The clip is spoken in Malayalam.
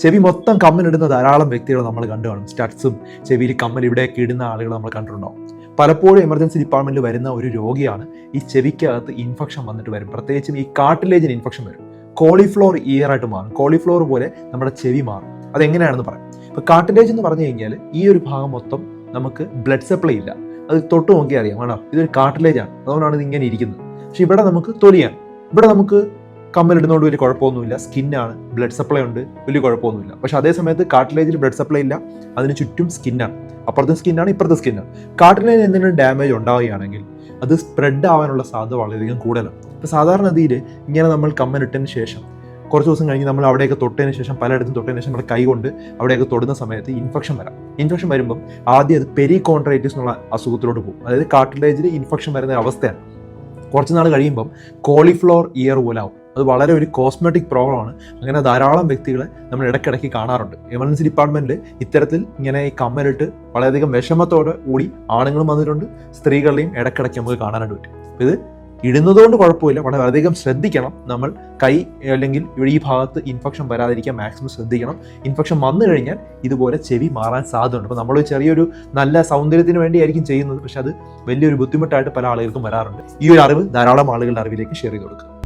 ചെവി മൊത്തം കമ്മലിടുന്ന ധാരാളം വ്യക്തികൾ നമ്മൾ കണ്ടു കാണും. സ്റ്റഡ്സും ചെവിയിൽ കമ്മൽ ഇവിടെയൊക്കെ ഇടുന്ന ആളുകൾ നമ്മൾ കണ്ടിട്ടുണ്ടാവും. പലപ്പോഴും എമർജൻസി ഡിപ്പാർട്ട്മെന്റിൽ വരുന്ന ഒരു രോഗിയാണ് ഈ ചെവിക്കകത്ത് ഇൻഫെക്ഷൻ വന്നിട്ട് വരും. പ്രത്യേകിച്ചും ഈ കാട്ടിലേജിന് ഇൻഫെക്ഷൻ വരും. കോളിഫ്ലോർ ഇയർ ആയിട്ട് മാറും. കോളിഫ്ലോർ പോലെ നമ്മുടെ ചെവി മാറും. അതെങ്ങനെയാണെന്ന് പറയാം. ഇപ്പൊ കാട്ടിലേജ് എന്ന് പറഞ്ഞു കഴിഞ്ഞാൽ ഈ ഒരു ഭാഗം മൊത്തം നമുക്ക് ബ്ലഡ് സപ്ലൈ ഇല്ല. അത് തൊട്ട് നോക്കിയാൽ അറിയാം. വേണം ഇതൊരു കാട്ടിലേജ് ആണ്. അതുകൊണ്ടാണ് ഇത് ഇങ്ങനെ ഇരിക്കുന്നത്. പക്ഷെ ഇവിടെ നമുക്ക് തൊലിയാണ്. ഇവിടെ നമുക്ക് കമ്മലിടുന്നതുകൊണ്ട് വലിയ കുഴപ്പമൊന്നുമില്ല. സ്കിന്നാണ്. ബ്ലഡ് സപ്ലൈ ഉണ്ട്. വലിയ കുഴപ്പമൊന്നുമില്ല. പക്ഷെ അതേ സമയത്ത് കാട്ടിലേജിൽ ബ്ലഡ് സപ്ലൈ ഇല്ല. അതിന് ചുറ്റും സ്കിന്നാണ്. അപ്പുറത്തെ സ്കിന്നാണ് ഇപ്പുറത്തെ സ്കിന്നാണ്. കാട്ടിലേജ് എന്തെങ്കിലും ഡാമേജ് ഉണ്ടാവുകയാണെങ്കിൽ അത് സ്പ്രെഡ് ആവാനുള്ള സാധ്യത വളരെയധികം കൂടുതലാണ്. ഇപ്പോൾ സാധാരണഗതിയിൽ ഇങ്ങനെ നമ്മൾ കമ്മലിട്ടതിന് ശേഷം കുറച്ച് ദിവസം കഴിഞ്ഞ് നമ്മൾ അവിടെയൊക്കെ തൊട്ടതിന് ശേഷം പലയിടത്തും തൊട്ടതിന് ശേഷം നമ്മൾ കൈകൊണ്ട് അവിടെയൊക്കെ തൊടുന്ന സമയത്ത് ഇൻഫെക്ഷൻ വരാം. ഇൻഫെക്ഷൻ വരുമ്പം ആദ്യം അത് പെരികോൺട്രൈറ്റിസ് എന്നുള്ള അസുഖത്തിലോട്ട് പോകും. അതായത് കാട്ടിലേജിൽ ഇൻഫെക്ഷൻ വരുന്ന അവസ്ഥയാണ്. കുറച്ച് നാൾ കഴിയുമ്പം കോളിഫ്ലോർ ഇയർ പോലെ ആവും അത് വളരെ ഒരു കോസ്മെറ്റിക് പ്രോബ്ലമാണ് അങ്ങനെ ധാരാളം വ്യക്തികളെ നമ്മൾ ഇടയ്ക്കിടയ്ക്ക് കാണാറുണ്ട്. എമർജൻസി ഡിപ്പാർട്ട്മെന്റിൽ ഇത്തരത്തിൽ ഇങ്ങനെ ഈ കമ്മലിട്ട് വളരെയധികം വിഷമത്തോടെ കൂടി ആണുങ്ങളും വന്നിട്ടുണ്ട്. സ്ത്രീകളുടെയും ഇടയ്ക്കിടയ്ക്ക് നമുക്ക് കാണാനായിട്ട് പറ്റും. ഇത് ഇടുന്നതുകൊണ്ട് കുഴപ്പമില്ല. വളരെയധികം ശ്രദ്ധിക്കണം നമ്മൾ. കൈ അല്ലെങ്കിൽ ഈ ഭാഗത്ത് ഇൻഫെക്ഷൻ വരാതിരിക്കാൻ മാക്സിമം ശ്രദ്ധിക്കണം. ഇൻഫെക്ഷൻ വന്നു കഴിഞ്ഞാൽ ഇതുപോലെ ചെവി മാറാൻ സാധ്യതയുണ്ട്. അപ്പോൾ നമ്മൾ ചെറിയൊരു നല്ല സൗന്ദര്യത്തിന് വേണ്ടിയായിരിക്കും ചെയ്യുന്നത്. പക്ഷെ അത് വലിയൊരു ബുദ്ധിമുട്ടായിട്ട് പല ആളുകൾക്കും വരാറുണ്ട്. ഈ ഒരു അറിവ് ധാരാളം ആളുകളുടെ അറിവിലേക്ക് ഷെയർ ചെയ്ത് കൊടുക്കുക.